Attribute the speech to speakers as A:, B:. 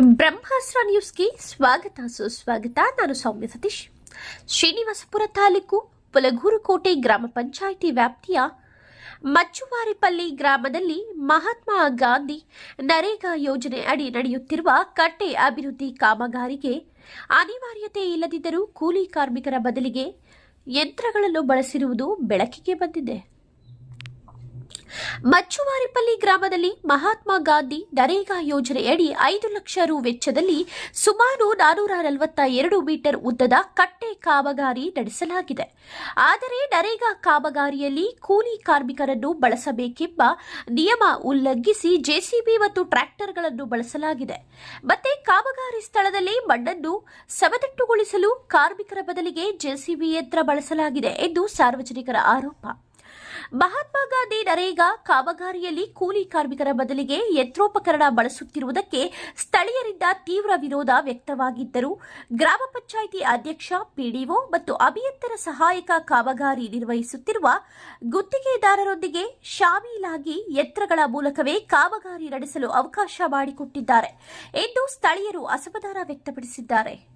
A: ಬ್ರಹ್ಮಾಸ್ತ್ರ ನ್ಯೂಸ್ಗೆ ಸ್ವಾಗತ. ಸುಸ್ವಾಗತ. ನಾನು ಸೌಮ್ಯ ಸತೀಶ್. ಶ್ರೀನಿವಾಸಪುರ ತಾಲೂಕು ಪುಲಗೂರುಕೋಟೆ ಗ್ರಾಮ ಪಂಚಾಯಿತಿ ವ್ಯಾಪ್ತಿಯ ಮಚ್ಚುವಾರಿಪಲ್ಲಿ ಗ್ರಾಮದಲ್ಲಿ ಮಹಾತ್ಮ ಗಾಂಧಿ ನರೇಗಾ ಯೋಜನೆ ಅಡಿ ನಡೆಯುತ್ತಿರುವ ಕಟ್ಟೆ ಅಭಿವೃದ್ಧಿ ಕಾಮಗಾರಿಗೆ ಅನಿವಾರ್ಯತೆ ಇಲ್ಲದಿದ್ದರೂ ಕೂಲಿ ಕಾರ್ಮಿಕರ ಬದಲಿಗೆ ಯಂತ್ರಗಳನ್ನು ಬಳಸಿರುವುದು ಬೆಳಕಿಗೆ ಬಂದಿದೆ. ಮಚ್ಚುವಾರಿಪಲ್ಲಿ ಗ್ರಾಮದಲ್ಲಿ ಮಹಾತ್ಮ ಗಾಂಧಿ ನರೇಗಾ ಯೋಜನೆಯಡಿ ಐದು ಲಕ್ಷ ರು ವೆಚ್ಚದಲ್ಲಿ ಸುಮಾರು ನಾನೂರ ನಲವತ್ತ ಎರಡು ಮೀಟರ್ ಉದ್ದದ ಕಟ್ಟೆ ಕಾಮಗಾರಿ ನಡೆಸಲಾಗಿದೆ. ಆದರೆ ನರೇಗಾ ಕಾಮಗಾರಿಯಲ್ಲಿ ಕೂಲಿ ಕಾರ್ಮಿಕರನ್ನು ಬಳಸಬೇಕೆಂಬ ನಿಯಮ ಉಲ್ಲಂಘಿಸಿ ಜೆಸಿಬಿ ಮತ್ತು ಟ್ರ್ಯಾಕ್ಟರ್ಗಳನ್ನು ಬಳಸಲಾಗಿದೆ. ಮತ್ತೆ ಕಾಮಗಾರಿ ಸ್ಥಳದಲ್ಲಿ ಮಣ್ಣನ್ನು ಸಮತಟ್ಟುಗೊಳಿಸಲು ಕಾರ್ಮಿಕರ ಬದಲಿಗೆ ಜೆಸಿಬಿ ಯಂತ್ರ ಬಳಸಲಾಗಿದೆ ಎಂದು ಸಾರ್ವಜನಿಕರ ಆರೋಪ. ಮಹಾತ್ಮ ಗಾಂಧಿ ನರೇಗಾ ಕಾಮಗಾರಿಯಲ್ಲಿ ಕೂಲಿ ಕಾರ್ಮಿಕರ ಬದಲಿಗೆ ಯಂತ್ರೋಪಕರಣ ಬಳಸುತ್ತಿರುವುದಕ್ಕೆ ಸ್ಥಳೀಯರಿಂದ ತೀವ್ರ ವಿರೋಧ ವ್ಯಕ್ತವಾಗಿದ್ದರು ಗ್ರಾಮ ಪಂಚಾಯಿತಿ ಅಧ್ಯಕ್ಷ, ಪಿಡಿಒ ಮತ್ತು ಅಭಿಯಂತರ ಸಹಾಯಕ ಕಾಮಗಾರಿ ನಿರ್ವಹಿಸುತ್ತಿರುವ ಗುತ್ತಿಗೆದಾರರೊಂದಿಗೆ ಶಾಮೀಲಾಗಿ ಯಂತ್ರಗಳ ಮೂಲಕವೇ ಕಾಮಗಾರಿ ನಡೆಸಲು ಅವಕಾಶ ಮಾಡಿಕೊಟ್ಟಿದ್ದಾರೆ ಎಂದು ಸ್ಥಳೀಯರು ಅಸಮಾಧಾನ ವ್ಯಕ್ತಪಡಿಸಿದ್ದಾರೆ.